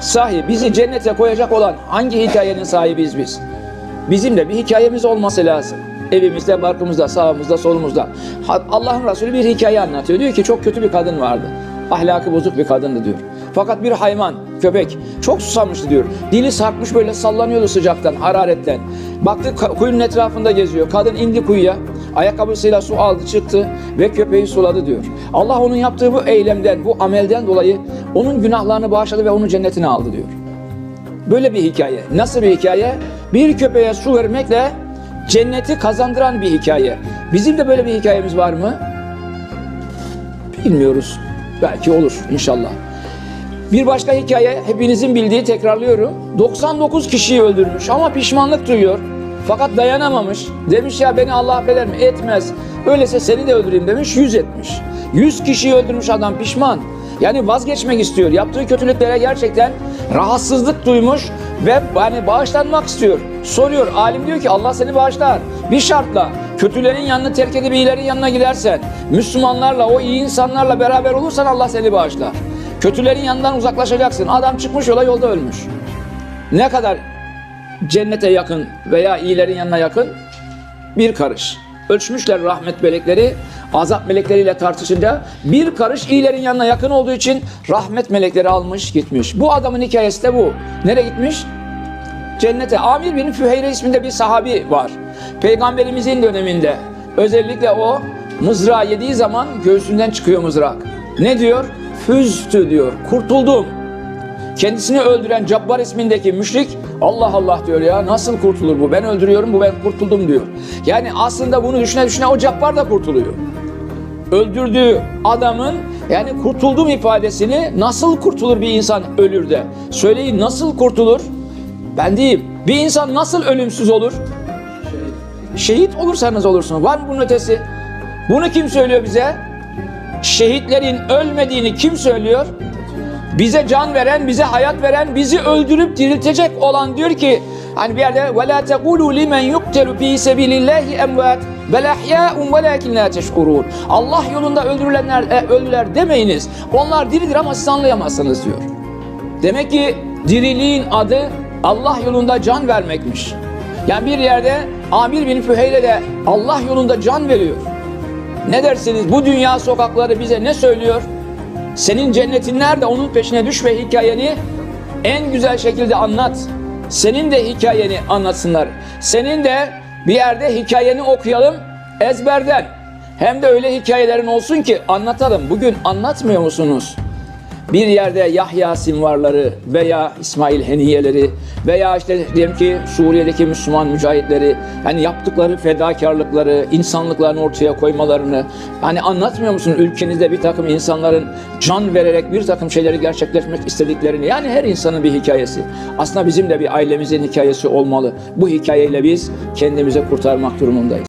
Sahi bizi cennete koyacak olan hangi hikayenin sahibiyiz biz? Bizim de bir hikayemiz olması lazım. Evimizde, barkımızda, sağımızda, solumuzda. Allah'ın Resulü bir hikaye anlatıyor. Diyor ki çok kötü bir kadın vardı. Ahlakı bozuk bir kadındı diyor. Fakat bir hayvan, köpek çok susamıştı diyor. Dili sarkmış böyle sallanıyordu sıcaktan, hararetten. Baktı kuyunun etrafında geziyor. Kadın indi kuyuya. Ayakkabısıyla su aldı çıktı ve köpeği suladı diyor. Allah onun yaptığı bu eylemden, bu amelden dolayı onun günahlarını bağışladı ve onu cennetine aldı diyor. Böyle bir hikaye. Nasıl bir hikaye? Bir köpeğe su vermekle cenneti kazandıran bir hikaye. Bizim de böyle bir hikayemiz var mı? Bilmiyoruz. Belki olur inşallah. Bir başka hikaye hepinizin bildiği tekrarlıyorum. 99 kişiyi öldürmüş ama pişmanlık duyuyor. Fakat dayanamamış. Demiş ya beni Allah affeder mi? Etmez. Öyleyse seni de öldüreyim demiş. 100 etmiş. 100 kişiyi öldürmüş adam pişman. Yani vazgeçmek istiyor. Yaptığı kötülüklere gerçekten rahatsızlık duymuş ve hani bağışlanmak istiyor. Soruyor. Alim diyor ki Allah seni bağışlar. Bir şartla kötülerin yanını terk edip iyilerin yanına gidersen, Müslümanlarla, o iyi insanlarla beraber olursan Allah seni bağışlar. Kötülerin yanından uzaklaşacaksın. Adam çıkmış yola yolda ölmüş. Ne kadar cennete yakın veya iyilerin yanına yakın? Bir karış. Ölçmüşler rahmet melekleri, azap melekleriyle tartışınca bir karış iyilerin yanına yakın olduğu için rahmet melekleri almış gitmiş. Bu adamın hikayesi de bu. Nereye gitmiş? Cennete. Amir bin Füheyre isminde bir sahabi var. Peygamberimizin döneminde özellikle o mızrağı yediği zaman göğsünden çıkıyor mızrak. Ne diyor? Füztü diyor. Kurtuldum. Kendisini öldüren Cabbar ismindeki müşrik Allah Allah diyor ya nasıl kurtulur bu? Ben öldürüyorum bu ben kurtuldum diyor. Yani aslında bunu düşüne düşüne o Cabbar da kurtuluyor. Öldürdüğü adamın yani kurtuldum ifadesini nasıl kurtulur bir insan ölür de? Söyleyin nasıl kurtulur? Ben diyeyim. Bir insan nasıl ölümsüz olur? Şehit olursanız olursunuz. Var mı bunun ötesi? Bunu kim söylüyor bize? Şehitlerin ölmediğini kim söylüyor? Bize can veren, bize hayat veren, bizi öldürüp diriltecek olan diyor ki hani bir yerde ve la tekulu limen yuqtalu fi sabilillahi emwat bel ahya'un velakin la teşkurun. Allah yolunda öldürülenler e, ölüler demeyiniz. Onlar diridir ama siz anlayamazsınız diyor. Demek ki diriliğin adı Allah yolunda can vermekmiş. Yani bir yerde Amir bin Füheyle de Allah yolunda can veriyor. Ne dersiniz bu dünya sokakları bize ne söylüyor? Senin cennetin nerede onun peşine düş ve hikayeni en güzel şekilde anlat. Senin de hikayeni anlatsınlar. Senin de bir yerde hikayeni okuyalım ezberden. Hem de öyle hikayelerin olsun ki anlatalım. Bugün anlatmıyor musunuz? Bir yerde Yahya Sinvarları veya İsmail Heniyeleri veya işte diyelim ki Suriye'deki Müslüman mücahitleri yani yaptıkları fedakarlıkları, insanlıklarını ortaya koymalarını hani anlatmıyor musun ülkenizde bir takım insanların can vererek bir takım şeyleri gerçekleşmek istediklerini yani her insanın bir hikayesi. Aslında bizim de bir ailemizin hikayesi olmalı. Bu hikayeyle biz kendimizi kurtarmak durumundayız.